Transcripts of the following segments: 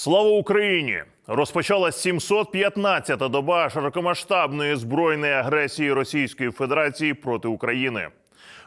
Слава Україні! Розпочалась 715-та доба широкомасштабної збройної агресії Російської Федерації проти України.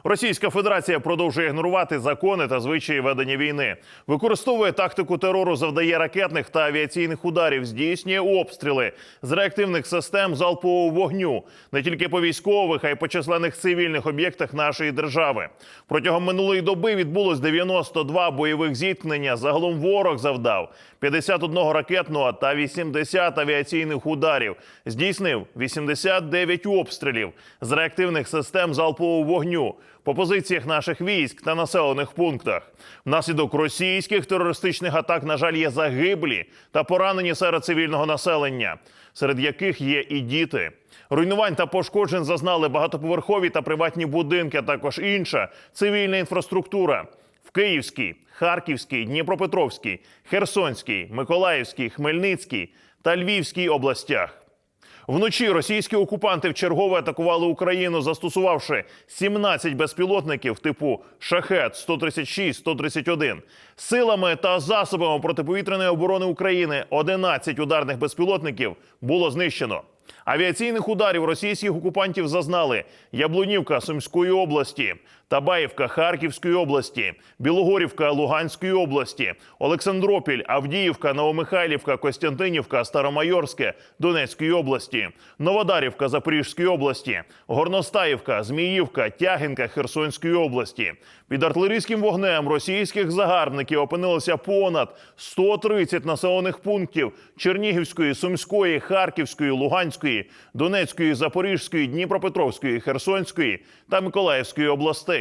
Російська Федерація продовжує ігнорувати закони та звичаї ведення війни, використовує тактику терору, завдає ракетних та авіаційних ударів, здійснює обстріли з реактивних систем залпового вогню не тільки по військових, а й по численних цивільних об'єктах нашої держави. Протягом минулої доби відбулось 92 бойових зіткнення. Загалом ворог завдав 51 ракетного та 80 авіаційних ударів. Здійснив 89 обстрілів з реактивних систем залпового вогню по позиціях наших військ та населених пунктах. Внаслідок російських терористичних атак, на жаль, є загиблі та поранені серед цивільного населення, серед яких є і діти. Руйнувань та пошкоджень зазнали багатоповерхові та приватні будинки, а також інша цивільна інфраструктура. В Київській, Харківській, Дніпропетровській, Херсонській, Миколаївській, Хмельницькій та Львівській областях. Вночі російські окупанти вчергове атакували Україну, застосувавши 17 безпілотників типу Шахет 136-131. Силами та засобами протиповітряної оборони України 11 ударних безпілотників було знищено. Авіаційних ударів російських окупантів зазнали Яблунівка Сумської області, Табаївка Харківської області, Білогорівка Луганської області, Олександропіль, Авдіївка, Новомихайлівка, Костянтинівка, Старомайорське Донецької області, Новодарівка Запорізької області, Горностаївка, Зміївка, Тягинка Херсонської області. Під артилерійським вогнем російських загарбників опинилося понад 130 населених пунктів Чернігівської, Сумської, Харківської, Луганської, Донецької, Запорізької, Дніпропетровської, Херсонської та Миколаївської областей.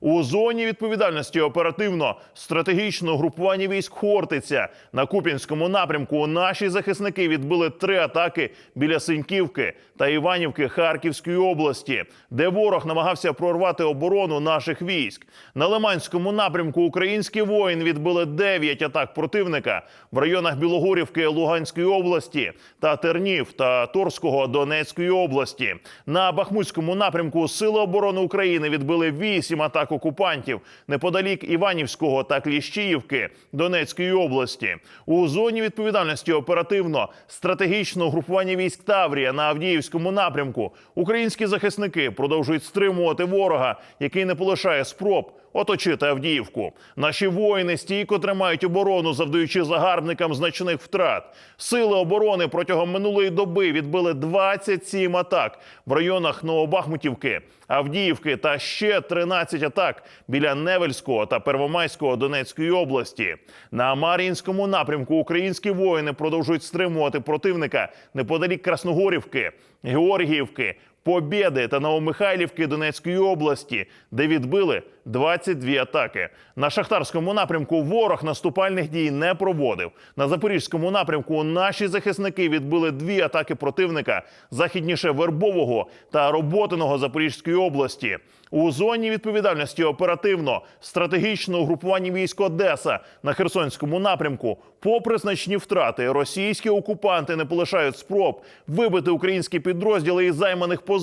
У зоні відповідальності оперативно стратегічного групування військ Хортиця на Куп'янському напрямку наші захисники відбили три атаки біля Синьківки та Іванівки Харківської області, де ворог намагався прорвати оборону наших військ. На Лиманському напрямку українські воїни відбили 9 атак противника в районах Білогорівки Луганської області та Тернів та Торського Донецької області. На Бахмутському напрямку Сили оборони України відбили 8 атак окупантів неподалік Іванівського та Кліщіївки Донецької області. У зоні відповідальності оперативно стратегічного групування військ Таврія на Авдіївському напрямку українські захисники продовжують стримувати ворога, який не полишає спроб оточити Авдіївку. Наші воїни стійко тримають оборону, завдаючи загарбникам значних втрат. Сили оборони протягом минулої доби відбили 27 атак в районах Новобахмутівки, Авдіївки та ще 13 атак біля Невельського та Первомайського Донецької області. На Мар'їнському напрямку українські воїни продовжують стримувати противника неподалік Красногорівки, Георгіївки, Побєди та Новомихайлівки Донецької області, де відбили 22 атаки. На шахтарському напрямку ворог наступальних дій не проводив. На запорізькому напрямку наші захисники відбили дві атаки противника західніше Вербового та Роботиного Запорізької області. У зоні відповідальності оперативно стратегічного групування військ Одеса на Херсонському напрямку, попри значні втрати, російські окупанти не полишають спроб вибити українські підрозділи із займаних позицій.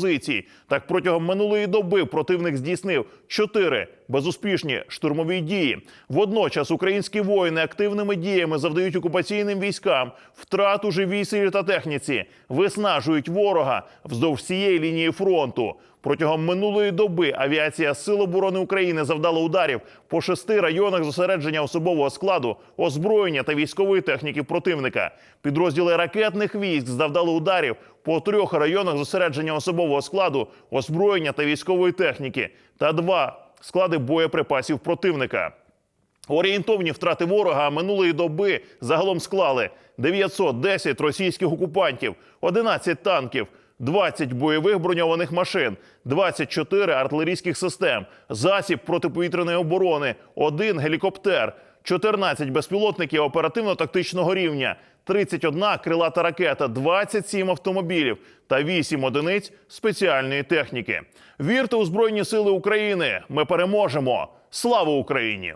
Так протягом минулої доби противник здійснив чотири безуспішні штурмові дії. Водночас українські воїни активними діями завдають окупаційним військам втрату живій силі та техніці, виснажують ворога вздовж всієї лінії фронту. Протягом минулої доби авіація Сил оборони України завдала ударів по шести районах зосередження особового складу, озброєння та військової техніки противника. Підрозділи ракетних військ завдали ударів по трьох районах зосередження особового складу, озброєння та військової техніки та два склади боєприпасів противника. Орієнтовні втрати ворога минулої доби загалом склали 910 російських окупантів, 11 танків, 20 бойових броньованих машин, 24 артилерійських систем, засіб протиповітряної оборони, один гелікоптер, 14 безпілотників оперативно-тактичного рівня, 31 крилата ракета, 27 автомобілів та 8 одиниць спеціальної техніки. Вірте у Збройні Сили України! Ми переможемо! Слава Україні!